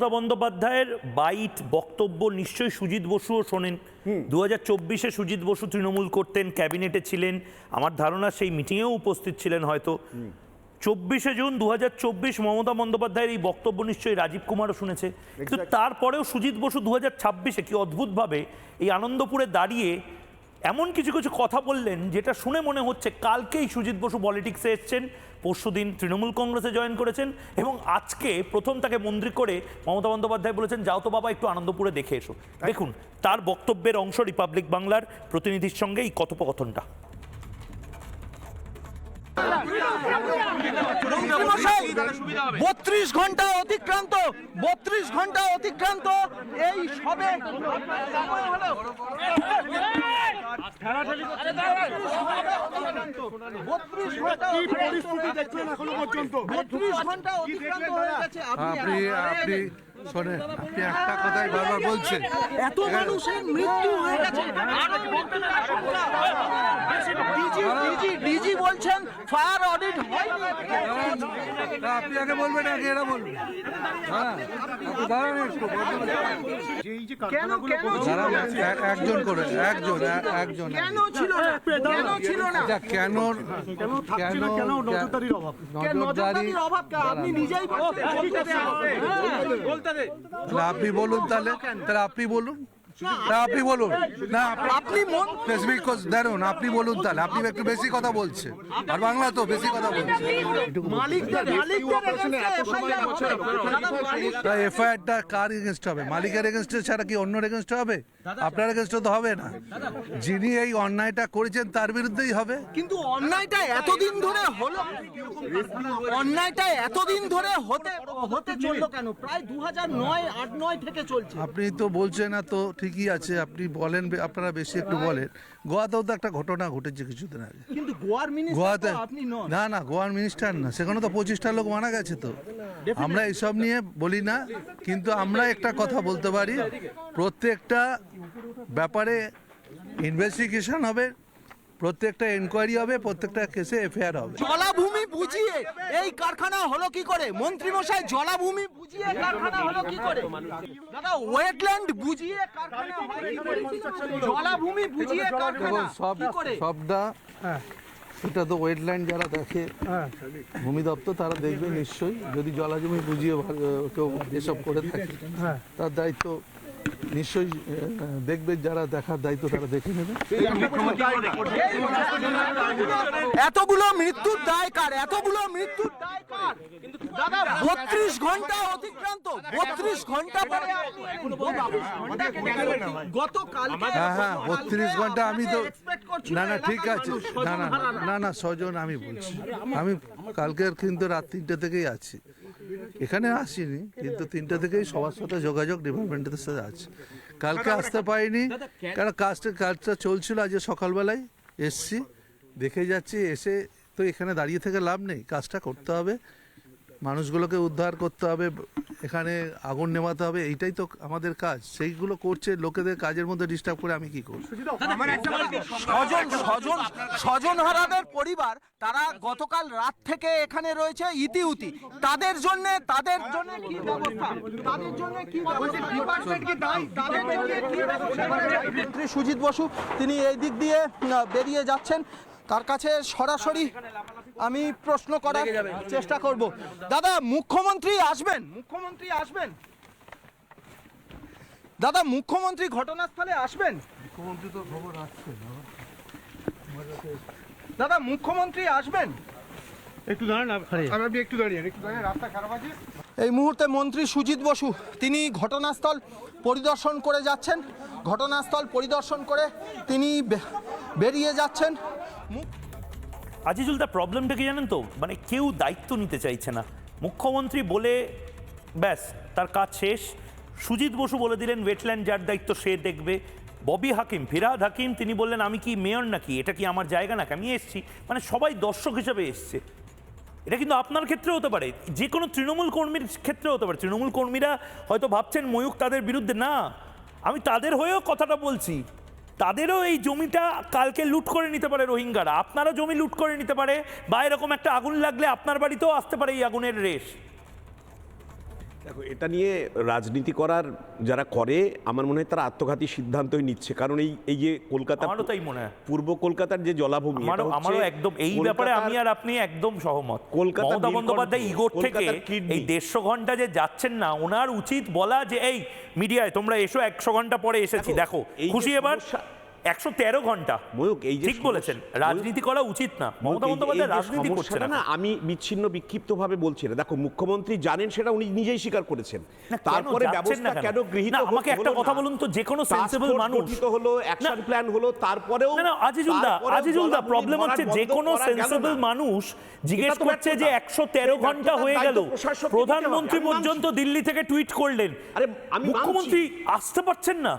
মমতা বন্দ্যোপাধ্যায়ের বাইট বক্তব্য নিশ্চয়ই সুজিত বসুও শোনেন। দু হাজার চব্বিশে সুজিত বসু তৃণমূল করতেন ক্যাবিনেটে ছিলেন। আমার ধারণা সেই মিটিংয়েও উপস্থিত ছিলেন হয়তো। চব্বিশে জুন দু হাজার চব্বিশ মমতা বন্দ্যোপাধ্যায়ের এই বক্তব্য নিশ্চয়ই রাজীব কুমারও শুনেছে। কিন্তু তারপরেও সুজিত বসু দু হাজার ছাব্বিশে কি অদ্ভুতভাবে এই আনন্দপুরে দাঁড়িয়ে এমন কিছু কিছু কথা বললেন যেটা শুনে মনে হচ্ছে কালকেই সুজিত বসু পলিটিক্সে এসছেন পরশুদিন তৃণমূল কংগ্রেসে জয়েন করেছেন এবং আজকে প্রথম তাকে মন্ত্রী করে মমতা বন্দ্যোপাধ্যায় বলেছেন যাও তো বাবা একটু আনন্দপুরে দেখে এসো। দেখুন তার বক্তব্যের অংশ রিপাবলিক বাংলার প্রতিনিধির সঙ্গে এই কথোপকথনটা। বত্রিশ ঘণ্টা অতিক্রান্ত বত্রিশ ঘণ্টা অতিক্রান্ত এই সবে আপনি আপনি শোনেন আপনি একটা কথাই বারবার বলছেন। এত মানুষের মৃত্যু হয়ে গেছে। ডিজি বলছেন ফায়ার অডিট হয়নি। তা আপনি আগে বলবেন আগে এরা বলবেন হ্যাঁ দাঁড়ান একটু কেন কেন ছিল দাঁড়ান না? এক- একজন করে একজন একজন। কেন ছিল না? কেন ছিল না? এটা কেন কেন কেন কেন নজরদারির অভাব? আপনি নিজেই বলছেন। আপনি বলুন তাহলে। তাহলে আপনি বলুন। না আপনি বলুন। না আপনি মন স্পেসিফিক দাঁড়ুন আপনি বলুন তাহলে। আপনি একটু বেশি কথা বলছেন আর বাংলা তো বেশি কথা তা এফআইআরটা কার এগেনস্ট হবে? মালিকের এগেনস্টে ছাড়া কি অন্যর এগেনস্ট হবে? আপনার এগেনস্ট তো হবে না। যিনি এই অন্যায়টা করেছেন তার বিরুদ্ধেই হবে। কিন্তু অন্যায়টা এতদিন ধরে হলো অন্যায়টা এতদিন ধরে হতে হতে চলল কেন? প্রায় দু হাজার নয় আট নয় থেকে চলছে। আপনি তো বলছেন না তো ঠিকই আছে আপনি বলেন আপনারা বেশি একটু বলেন। গোয়াতেও তো একটা ঘটনা ঘটেছে কিছুদিন আগে। কিন্তু গোয়ার গোয়াতে আপনি না না গোয়ার মিনিস্টার না সেখানে তো পঁচিশটা লোক মারা গেছে তো। আমরা এইসব নিয়ে বলি না কিন্তু আমরা একটা কথা বলতে পারি প্রত্যেকটা ব্যাপারে ইনভেস্টিগেশন হবে প্রত্যেকটা এনকোয়ারি হবে প্রত্যেকটা কেসে এফআইআর হবে। বুঝিয়ে এই কারখানা হলো কি করে? মন্ত্রী মশাই জলাভূমি বুঝিয়ে কারখানা হলো কি করে? দাদা ওয়েটল্যান্ড বুঝিয়ে কারখানা হয় কি করে? জলাভূমি বুঝিয়ে কারখানা সব কি করে? সবটা এটা তো ওয়েটল্যান্ড যারা দেখে ভূমি দপ্তর তারা দেখবে নিশ্চয়ই। যদি জলাজমি বুঝিয়ে কেউ এসব করে থাকে তার দায়িত্ব নিশ্চয়ই দেখবে যারা দেখার দায়িত্ব তারা দেখে নেবে। এতগুলো মৃত্যুর দায় কার? এতগুলো মৃত্যুর দায় কার? দাদা বত্রিশ ঘণ্টা অতিক্রান্ত বত্রিশ ঘণ্টা পরে আপনি- 32 ঘণ্টা কেন? গতকালকে হ্যাঁ হ্যাঁ বত্রিশ ঘণ্টা আমি তো না না ঠিক আছে। না না না না ছজন আমি বলছি। আমি কালকের কিন্তু রাত তিনটে থেকেই আছি। এখানে আসিনি, কিন্তু তিনটা থেকেই সবার সাথে যোগাযোগ ডিপার্টমেন্টের সাথে আছে। কালকে আসতে পারিনি কারণ কাজটা কাজটা চলছিল আজ সকালবেলায়? এসছি, দেখে যাচ্ছি, এসে তো এখানে দাঁড়িয়ে থেকে লাভ নেই, কাজটা করতে হবে। মানুষগুলোকে উদ্ধার করতে হবে এখানে আগুন নেভাতে হবে এইটাই তো আমাদের কাজ। সেইগুলো করছে লোকেদের কাজের মধ্যে ডিস্টার্ব করে আমি কি করব? স্বজন স্বজন স্বজনহারাদের পরিবার তারা গতকাল রাত থেকে এখানে রয়েছে ইতিউতি। তাদের জন্য তাদের জন্য কি ব্যবস্থা? তাদের জন্য কি ব্যবস্থা? ডিপার্টমেন্ট কি দায়ী তাদের জন্য কি ব্যবস্থা? মন্ত্রী সুজিত বসু তিনি এই দিক দিয়ে বেরিয়ে যাচ্ছেন। তার কাছে সরাসরি আমি প্রশ্ন করার চেষ্টা করব। দাদা মুখ্যমন্ত্রী আসবেন। মুখ্যমন্ত্রী আসবেন। দাদা মুখ্যমন্ত্রী ঘটনাস্থলে আসবেন। মুখ্যমন্ত্রী তো খবর আসছে দাদা মুখ্যমন্ত্রী আসবেন। একটু দাঁড়ান আপ- আপনি একটু দাঁড়িয়ে একটু দাঁড়িয়ে রাস্তা খারাপ আছে? এই মুহূর্তে মন্ত্রী সুজিত বসু তিনি ঘটনাস্থল পরিদর্শন করে যাচ্ছেন। ঘটনাস্থল পরিদর্শন করে তিনি বেরিয়ে যাচ্ছেন। আজিজুল দা প্রবলেমটা কি জানেন তো? মানে কেউ দায়িত্ব নিতে চাইছে না। মুখ্যমন্ত্রী বলে, ব্যাস, তার কাজ শেষ। সুজিত বসু বলে দিলেন ওয়েটল্যান্ড যার দায়িত্ব সে দেখবে। ববি হাকিম ফিরাদ হাকিম, তিনি বললেন, আমি কি মেয়র নাকি? এটা কি আমার জায়গা নাকি? আমি এসছি। মানে সবাই দর্শক হিসেবে এসছে। এটা কিন্তু আপনার ক্ষেত্রে হতে পারে। যে কোনো তৃণমূল কর্মীর ক্ষেত্রে হতে পারে। তৃণমূল কর্মীরা হয়তো ভাবছেন ময়ূক তাদের বিরুদ্ধে। না, আমি তাদের হয়েও কথাটা বলছি। তাদেরও এই জমিটা কালকে লুট করে নিতে পারে রোহিঙ্গারা। আপনারও জমি লুট করে নিতে পারে বা এরকম একটা আগুন লাগলে আপনার বাড়িতেও আসতে পারে এই আগুনের রেশ। দেখো এটা নিয়ে রাজনীতি করার যারা করে আমার মনে হয় তারা আত্মঘাতী সিদ্ধান্তই নিচ্ছে। কারণ এই এই যে কলকাতা আমারও তাই মনে হয়। পূর্ব কলকাতার যে জলাভূমি আমারও একদম এই ব্যাপারে আমি আর আপনি একদম সহমত। কলকাতা বন্দ্যোপাধ্যায় ইগোর থেকে এই দেড়শো ঘণ্টা যে যাচ্ছেন না ওনার উচিত বলা যে এই মিডিয়ায় তোমরা এসো একশো ঘণ্টা পরে এসেছি দেখো, খুশি এবার একশো তেরো ঘণ্টা। ময়ূক, এই ঠিক বলেছেন রাজনীতি করা উচিত না। মমতা বন্দ্যোপাধ্যায় রাজনীতি করছে না আমি বিচ্ছিন্ন বিক্ষিপ্ত ভাবে বলছি না। দেখো মুখ্যমন্ত্রী জানেন সেটা উনি নিজেই স্বীকার করেছেন। তারপরে ব্যবস্থা কেন? গৃহীত আমাকে একটা কথা বলুন তো যে কোনো সেন্সিবল মানুষ গঠিত হলো অ্যাকশন প্ল্যান হলো তারপরেও না আজিজুল দা আজিজুল দা প্রবলেম হচ্ছে যে কোনো। সেন্সিবল মানুষ জিজ্ঞেস করছে যে একশো তেরো ঘণ্টা হয়ে গেল। প্রধানমন্ত্রী পর্যন্ত দিল্লি থেকে টুইট করলেন। আরে আমি মুখ্যমন্ত্রী আসতে পারছেন না।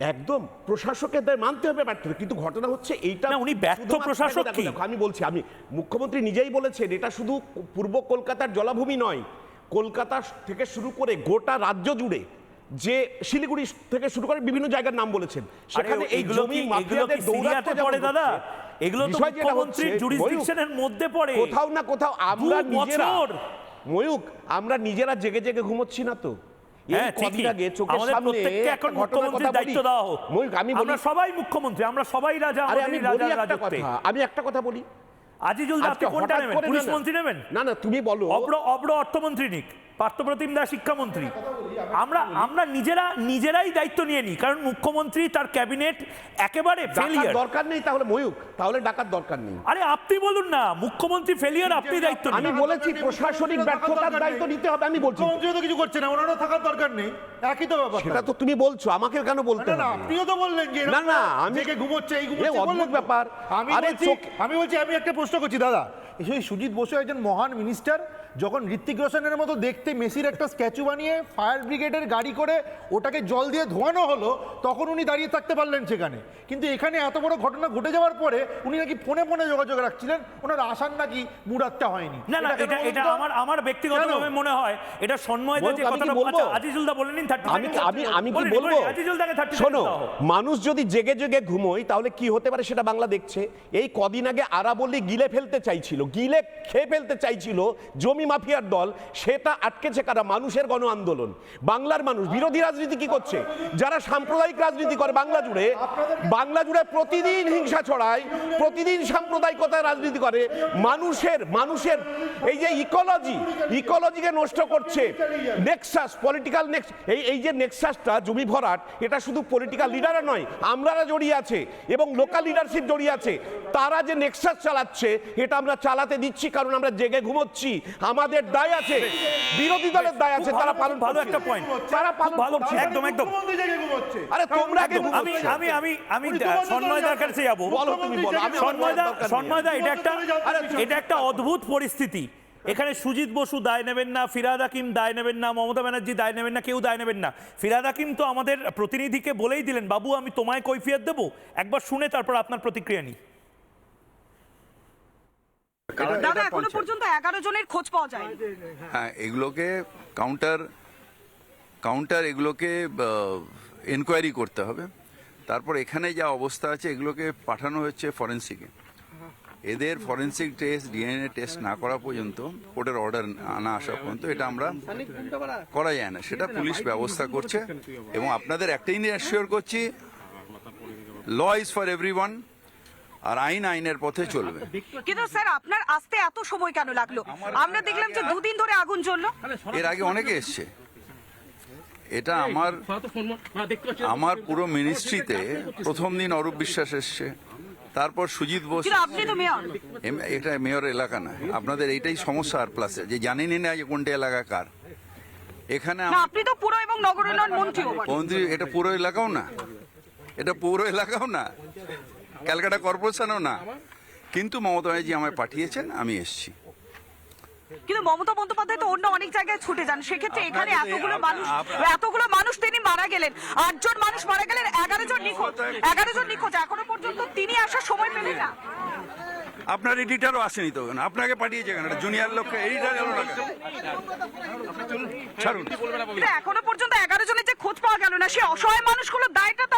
একদম প্রশাসকের মানতে হবে ব্যর্থতা কিন্তু ঘটনা হচ্ছে এইটা না, উনি ব্যর্থ প্রশাসক কি? আমি বলছি আমি মুখ্যমন্ত্রী নিজেই বলেছেন এটা শুধু পূর্ব কলকাতার জলাভূমি নয় কলকাতা থেকে শুরু করে গোটা রাজ্য জুড়ে যে শিলিগুড়ি থেকে শুরু করে বিভিন্ন জায়গার নাম বলেছেন সেখানে এই জমি মাফিয়াদের যেমন পড়ে দাদা এগুলো তো মুখ্যমন্ত্রীর জুরিসডিকশনের মধ্যে পড়ে কোথাও না কোথাও আমরা নিজেরা। ময়ূক আমরা নিজেরা জেগে জেগে ঘুমোচ্ছি না তো আমি বলি সবাই মুখ্যমন্ত্রী আমরা সবাই রাজা আরে আমি আমাদেরই বলি রাজার একটা কথা আমি একটা কথা বলি। আজিজুল কোনটা নেবেন? পুলিশ। মন্ত্রী নেবেন? না না তুমি বলো। অব্র অব্র অর্থমন্ত্রী নিক। পার্থপ্রতিম দাস শিক্ষামন্ত্রী। আমরা আমরা নিজেরা নিজেরাই দায়িত্ব নিয়ে নিই কারণ মুখ্যমন্ত্রী তার ক্যাবিনেট একেবারে ফেলিয়ার দরকার নেই তাহলে ময়ূক তাহলে ডাকার দরকার নেই। আরে আপনি বলুন না মুখ্যমন্ত্রী ফেলিয়ার আপনি দায়িত্ব আমি বলেছি প্রশাসনিক ব্যর্থতার দায়িত্ব নিতে হবে আমি বলছি। মুখ্যমন্ত্রীও তো কিছু করছে না ওনারও থাকার দরকার নেই। একই তো ব্যাপার। সেটা তো তুমি বলছো আমাকে কেন বলতে না না আপনিও তো বললেন যে না, না, আমি- থেকে ঘুমোচ্ছে এই ঘুমোচ্ছে অদ্ভুত। ব্যাপার। আমি আরে বলছি আমি বলছি আমি একটা প্রশ্ন করছি দাদা। সেই সুজিত বসু একজন মহান মিনিস্টার যখন ঋত্বিক রোশনের মতো দেখতে মেসির একটা স্ট্যাচু বানিয়ে ফায়ার ব্রিগেডের গাড়ি করে ওটাকে জল দিয়ে ধোয়ানো হলো তখন উনি দাঁড়িয়ে থাকতে পারলেন সেখানে। কিন্তু এখানে এত বড় ঘটনা ঘটে যাওয়ার পরে উনি নাকি ফোনে ফোনে যোগাযোগ রাখছিলেন ওনার আসার নাকি মুরাদটা হয়নি। না না এটা এটা আমার আমার ব্যক্তিগতভাবে মনে হয় এটা সন্ময় যে কথাটা বলব? আচ্ছা আজিজুল বলে নিন 30 আমি আমি আমি কি বলব বলে নিন, আজিজুল দাকে 30 শোনো মানুষ যদি জেগে জেগে ঘুমোয় তাহলে কি হতে পারে সেটা বাংলা দেখছে? এই কদিন আগে আরাবলি গিলে ফেলতে চাইছিল গিলে খেয়ে ফেলতে চাইছিল জমি মাফিয়ার দল, সেটা আটকেছে কারা? মানুষের গণ আন্দোলন। বাংলার মানুষ, বিরোধী রাজনীতি কি করছে? যারা সাম্প্রদায়িক রাজনীতি করে বাংলা জুড়ে বাংলা জুড়ে প্রতিদিন হিংসা ছড়ায়, প্রতিদিন সাম্প্রদায়িকতার রাজনীতি করে, মানুষের মানুষের এই যে ইকোলজি ইকোলজিকে নষ্ট করছে নেক্সাস পলিটিক্যাল নেক্স এই এই যে নেক্সাসটা জমি ভরাট, এটা শুধু পলিটিক্যাল লিডাররা নয়, আমরারা জড়িয়ে আছে এবং লোকাল লিডারশিপ জড়িয়ে আছে। তারা যে নেক্সাস চালাচ্ছে, এটা আমরা চালাতে দিচ্ছি কারণ আমরা জেগে ঘুমোচ্ছি আমাদের দায় আছে বিরোধী দলের দায় আছে তারা পালন ভালো একটা point। তারা পালন ভালো একদম একদম। আরে তোমরা একদম। আমি আমি আমি আমি উনি তো বলতে সন্ময় দার কাছে যাব। বলো তুমি বলো আমি আমার সন্ময় দা সন্ময় দা এটা একটা আরে এটা একটা অদ্ভুত পরিস্থিতি। এখানে সুজিত বসু দায় নেবেন না ফিরাদ হাকিম দায় নেবেন না মমতা ব্যানার্জি দায় নেবেন না কেউ দায় নেবেন না। ফিরাদ হাকিম তো আমাদের প্রতিনিধিকে বলেই দিলেন বাবু আমি তোমায় কৈফিয়ত দেবো? একবার শুনে তারপর আপনার প্রতিক্রিয়া নিই। দাদা এখনও পর্যন্ত এগারো জনের খোঁজ পাওয়া যায়নি। হ্যাঁ এগুলোকে কাউন্টার কাউন্টার এগুলোকে এনকোয়ারি করতে হবে। তারপর এখানে যা অবস্থা আছে এগুলোকে পাঠানো হচ্ছে ফরেন্সিকে এদের ফরেন্সিক টেস্ট ডিএনএ টেস্ট না করা পর্যন্ত কোর্টের অর্ডার আনা আসা পর্যন্ত এটা আমরা করা যায় না। সেটা পুলিশ ব্যবস্থা করছে। এবং আপনাদের একটাই নিয়ে অ্যাসিওর করছি ল ইজ ফর এভরি আর আইন আইনের পথে চলবে। কিন্তু স্যার আপনার আসতে এত সময় কেন লাগল? আমরা দেখলাম যে দুদিন ধরে আগুন জ্বললো। এর আগে অনেকে এসছে। এটা আমার আমার পুরো মিনিস্ট্রিতে প্রথম দিন অরূপ বিশ্বাস এসছে। তারপর সুজিত বোস এটা মেয়র এলাকা না। আপনাদের এইটাই সমস্যা আর প্লাসে যে জানেনই না যে কোনটা এলাকা কার। এখানে আপনি তো পুরো এবং নগর উন্নয়ন মন্ত্রীও। মন্ত্রী এটা পুরো এলাকাও না। এটা পুরো এলাকাও না। ক্যালকাটা কর্পোরেশনও না। কিন্তু মমতা ব্যানার্জি আমায় পাঠিয়েছেন আমি এসছি। কিন্তু মমতা বন্দ্যোপাধ্যায় তো অন্য অনেক জায়গায় ছুটে যান। সেক্ষেত্রে এখানে এতগুলো মানুষ এতগুলো মানুষ তিনি মারা গেলেন। আটজন মানুষ মারা গেলেন এগারো জন নিখোঁজ। এগারো জন নিখোঁজ। এখনও পর্যন্ত তিনি আসার সময় পেলেন না। আপনার এডিটারও আসেনি তো। আপনাকে পাঠিয়েছে কেন জুনিয়র লোককে। এডিটার এলো না ছাড়ুন। এখনও পর্যন্ত এগারো জনের যে খোঁজ পাওয়া গেল না সে অসহায় মানুষগুলো দায়টা